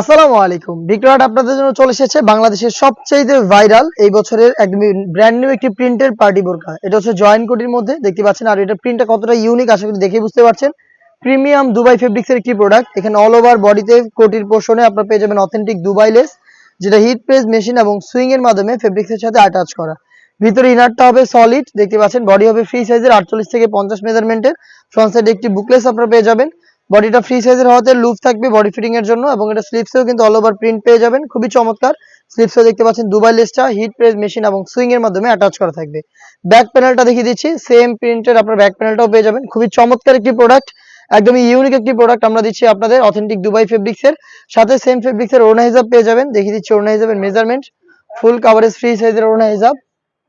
আসসালামু আলাইকুম। বিক্রয়াট আপনাদের জন্য চলে এসেছে বাংলাদেশের সবচেয়ে ভাইরাল এই বছরের একদম ব্র্যান্ড নিউ একটি প্রিন্টের পার্টি বোরকা এটা হচ্ছে জয়েন্ট কোটির মধ্যে, দেখতে পাচ্ছেন। আর এটা প্রিন্টটা কতটা ইউনিক করি দেখে বুঝতে পারছেন। প্রিমিয়াম দুবাই ফেব্রিক্স এর একটি প্রোডাক্ট এখানে অল ওভার বডিতে কোটির পোষণে আপনারা পেয়ে যাবেন অথেন্টিক দুবাই লেস যেটা হিট প্রেস মেশিন এবং সুইং এর মাধ্যমে ফেব্রিক্স এর সাথে অ্যাটাচ করা। ভিতরে ইনারটা হবে সলিড দেখতে পাচ্ছেন। বডি হবে ফ্রি সাইজের আটচল্লিশ থেকে পঞ্চাশ মেজারমেন্টের ফ্রন্ট সাইডে একটি বুকলেস আপনারা পেয়ে যাবেন। বডিটা ফ্রি সাইজের হওয়াতে লুপ থাকবে বডি ফিটিং এর জন্য এবং এটা স্লিপসেও কিন্তু অল ওভার প্রিন্ট পেয়ে যাবেন। খুবই চমৎকার। স্লিপসেও দেখতে পাচ্ছেন দুবাই লেসটা হিট প্রেস মেশিন এবং সুইং এর মাধ্যমে অ্যাটাচ করা থাকবে। ব্যাক প্যানেলটা দেখিয়ে দিচ্ছি। সেম প্রিন্টের আপনার ব্যাক প্যানেলটাও পেয়ে যাবেন। খুবই চমৎকার একটি প্রোডাক্ট একদমই ইউনিক একটি প্রোডাক্ট আমরা দিচ্ছি আপনাদের অথেন্টিক দুবাই ফেব্রিক্স এর। সাথে সেম ফেব্রিক্স এর ওড়না হিসাব পেয়ে যাবেন। দেখিয়ে দিচ্ছি ওড়না হিসাবের মেজারমেন্ট ফুল কাভারেজ ফ্রি সাইজের ওড়না হিসাব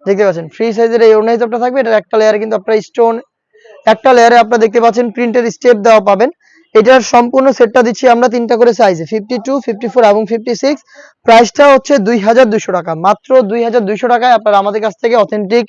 দেখতে পাচ্ছেন ফ্রি সাইজের এই ওড়না হিসাবটা থাকবে। এটা একটা লেয়ারে কিন্তু আপনারা স্টোন একটা লেয়ারে আপনারা দেখতে পাচ্ছেন প্রিন্টের স্টেপ দেওয়া পাবেন। এটার সম্পূর্ণ সেটটা দিচ্ছি আমরা তিনটা করে সাইজে ফিফটি টু ফিফটি ফোর এবং ফিফটি সিক্স প্রাইসটা হচ্ছে দুই হাজার দুশো টাকা। মাত্র দুই হাজার দুশো টাকায় আপনারা আমাদের কাছ থেকে অথেন্টিক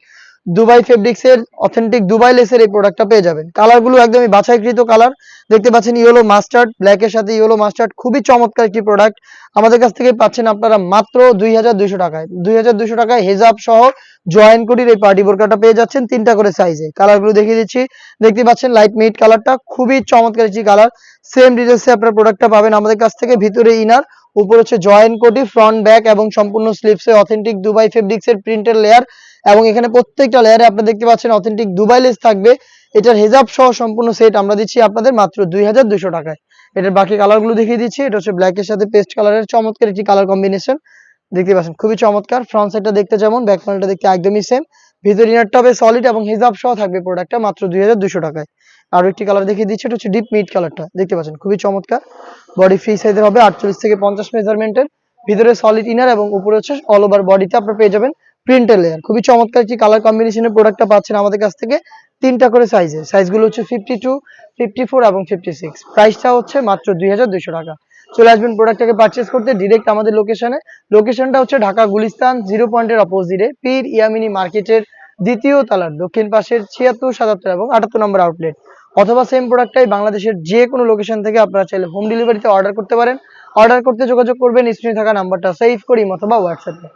দুবাই ফেব্রিক্স এর অথেন্টিক দুবাই লেসের এই প্রোডাক্টটা পেয়ে যাবেন। কালারগুলো একদমই বাছাইকৃত কালার দেখতে পাচ্ছেন ইয়েলো মাস্টার্ড ব্ল্যাক এর সাথে ইয়েলো মাস্টার্ড খুবই চমৎকার একটি প্রোডাক্ট আমাদের কাছ থেকে পাচ্ছেন আপনারা মাত্র দুই হাজার দুশো টাকায়। দুই হাজার দুশো টাকায় হেজাব সহ জয়েন কোটির এই পার্টি বোরকাটা পেয়ে যাচ্ছেন তিনটা করে সাইজে কালারগুলো দেখিয়ে দিচ্ছি। দেখতে পাচ্ছেন লাইট মিট কালারটা খুবই চমৎকার একটি কালার সেম ডিটেলসে আপনার প্রোডাক্টটা পাবেন আমাদের কাছ থেকে। ভিতরে ইনার উপর হচ্ছে জয়েন কোটি ফ্রন্ট ব্যাক এবং সম্পূর্ণ স্লিপসে অথেন্টিক দুবাই ফেব্রিক্স এর প্রিন্টের লেয়ার এবং এখানে প্রত্যেকটা লেয়ারে আপনারা দেখতে পাচ্ছেন অথেন্টিক দুবাই লেস থাকবে। এটার হেজাব সহ সম্পূর্ণ সেট আমরা দিচ্ছি আপনাদের মাত্র দুই টাকায়। এটার বাকি কালারগুলো দেখিয়ে দিচ্ছি। এটা হচ্ছে ব্ল্যাক এর সাথে পেস্ট কালারের চমৎকার একটি কালার কম্বিনেশন দেখতে পাচ্ছেন, খুবই চমৎকার। ফ্রন্ট সাইডটা দেখতে যেমন ব্যাক প্যানেলটা দেখতে একদমই সেম ভিতর ইনারটা হবে সলিড এবং হিজাব সহ থাকবে প্রোডাক্টটা মাত্র দুই হাজার টাকায়। আরও একটি কালার দেখিয়ে দিচ্ছি, এটা হচ্ছে ডিপ মিট কালারটা দেখতে পাচ্ছেন, খুবই চমৎকার। বডি ফ্রি সাইজের হবে আটচল্লিশ থেকে পঞ্চাশ মেজারমেন্টের ভিতরে সলিড ইনার এবং উপরে হচ্ছে অল ওভার বডিতে আপনারা পেয়ে যাবেন প্রিন্টের লেয়ার খুবই চমৎকার একটি কালার কম্বিনেশনের প্রোডাক্টটা পাচ্ছেন আমাদের কাছ থেকে। তিনটা করে সাইজে সাইজগুলো হচ্ছে ফিফটি টু ফিফটি ফোর এবং ফিফটি সিক্স প্রাইসটা হচ্ছে মাত্র দুই হাজার দুইশো টাকা। চলে আসবেন প্রোডাক্টটাকে পারচেস করতে ডিরেক্ট আমাদের লোকেশনে লোকেশনটা হচ্ছে ঢাকা গুলিস্তান জিরো পয়েন্টের অপোজিটে পীর ইয়ামিনী মার্কেটের দ্বিতীয় তলার দক্ষিণ পাশের ছিয়াত্তর, সাতাত্তর এবং আটাত্তর নম্বর আউটলেট অথবা সেম প্রোডাক্টটাই বাংলাদেশের যে কোনো লোকেশন থেকে আপনারা চাইলে হোম ডেলিভারিতে অর্ডার করতে পারেন। অর্ডার করতে যোগাযোগ করবেন স্ক্রিনে থাকা নাম্বারটা সেভ করি অথবা হোয়াটসঅ্যাপে